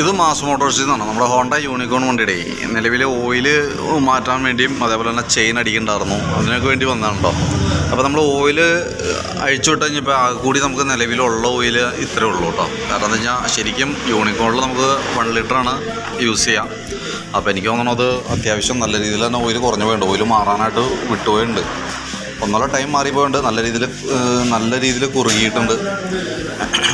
ഇത് മാസ് മോട്ടോഴ്സിൽ നിന്നാണ് നമ്മുടെ ഹോണ്ട യൂണിക്കോൺ വണ്ടിയുടെ. നിലവിൽ ഓയിൽ മാറ്റാൻ വേണ്ടിയും അതേപോലെ തന്നെ ചെയിൻ അടിക്കണ്ടായിരുന്നു. അതിനൊക്കെ വേണ്ടി വന്നതാണല്ലോ അപ്പോൾ നമ്മൾ ഓയിൽ അഴിച്ചു വിട്ട് കഴിഞ്ഞപ്പോൾ കൂടി നമുക്ക് നിലവിലുള്ള ഓയിൽ ഇത്രേ ഉള്ളൂ കേട്ടോ. കാരണം എന്താ വെച്ചാൽ ശരിക്കും യൂണിക്കോണിൽ നമുക്ക് വൺ ലിറ്ററാണ് യൂസ് ചെയ്യാം. അപ്പോൾ എനിക്ക് തോന്നുന്നത് അത്യാവശ്യം നല്ല രീതിയിൽ തന്നെ ഓയിൽ കുറഞ്ഞു പോയിട്ടുണ്ട്. ഓയിൽ മാറാനായിട്ട് വിട്ടുപോയിട്ടുണ്ട്. ഒന്നര ടൈം മാറിപ്പോയുണ്ട് നല്ല രീതിയിൽ നല്ല രീതിയിൽ കുറുകിയിട്ടുണ്ട്.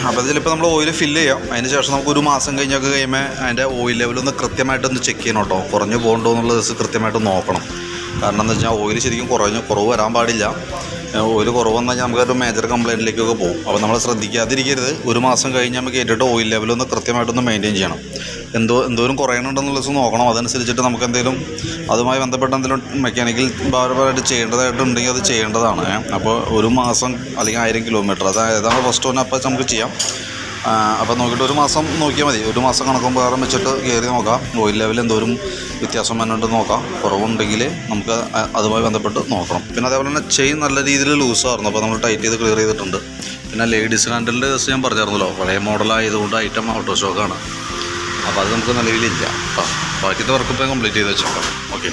അപ്പോൾ ഇതിലിപ്പോൾ നമ്മൾ ഓയിൽ ഫില്ല് ചെയ്യാം. അതിന് ശേഷം നമുക്ക് ഒരു മാസം കഴിഞ്ഞൊക്കെ കഴിയുമ്പോൾ അതിന്റെ ഓയിൽ ലെവലൊന്ന് കൃത്യമായിട്ടൊന്ന് ചെക്ക് ചെയ്യണം കേട്ടോ. കുറഞ്ഞു പോകണ്ടോ എന്നുള്ളത് കൃത്യമായിട്ട് നോക്കണം. കാരണം എന്താ വെച്ചാൽ ഓയിൽ ശരിക്കും കുറഞ്ഞു കുറവ് വരാൻ പാടില്ല. ഓയിൽ കുറവ് വന്നു കഴിഞ്ഞാൽ നമുക്കൊരു മേജർ കംപ്ലയിന്റിലേക്കൊക്കെ പോകും. അപ്പോൾ നമ്മൾ ശ്രദ്ധിക്കാതിരിക്കരുത്. ഒരു മാസം കഴിഞ്ഞ് നമുക്ക് ഏറ്റവും ഓയിൽ ലെവലൊന്ന് ഒന്ന് കൃത്യമായിട്ടൊന്ന് മെയിന്റെയിൻ ചെയ്യണം. എന്തോ എന്തോരും കുറയണുണ്ടെന്നുള്ള ദിവസം നോക്കണം. അതനുസരിച്ചിട്ട് നമുക്ക് എന്തെങ്കിലും അതുമായി ബന്ധപ്പെട്ട എന്തെങ്കിലും മെക്കാനിക്കൽ ഭാരപരമായിട്ട് ചെയ്യേണ്ടതായിട്ടുണ്ടെങ്കിൽ അത് ചെയ്യേണ്ടതാണ്. അപ്പോൾ ഒരു മാസം അല്ലെങ്കിൽ ആയിരം കിലോമീറ്റർ അതായത് ഏതാണ് ഫസ്റ്റ് വൺ അപ്പം നമുക്ക് ചെയ്യാം. അപ്പോൾ നോക്കിയിട്ട് ഒരു മാസം നോക്കിയാൽ മതി. ഒരു മാസം കണക്കും പ്രകാരം വെച്ചിട്ട് കയറി നോക്കാം. ഓയിൽ ലെവൽ എന്തോരം വ്യത്യാസം വന്നിട്ട് നോക്കാം. കുറവുണ്ടെങ്കിൽ നമുക്ക് അതുമായി ബന്ധപ്പെട്ട് നോക്കണം. പിന്നെ അതേപോലെ തന്നെ ചെയിൻ നല്ല രീതിയിൽ ലൂസായിരുന്നു അപ്പോൾ നമ്മൾ ടൈറ്റ് ചെയ്ത് ക്ലിയർ ചെയ്തിട്ടുണ്ട്. പിന്നെ ലേഡീസ് ഹാൻഡലിന്റെ കേസ് ഞാൻ പറഞ്ഞിരുന്നല്ലോ പഴയ മോഡലായതുകൊണ്ട് ഐറ്റം ഓട്ടോ ഷോക്കാണ് അപ്പോൾ അത് നമുക്ക് നിലവിലില്ല കേട്ടോ ബാക്കിയത്തെ വർക്ക് ഇപ്പോൾ കംപ്ലീറ്റ് ചെയ്ത് വെച്ചോളാം ഓക്കെ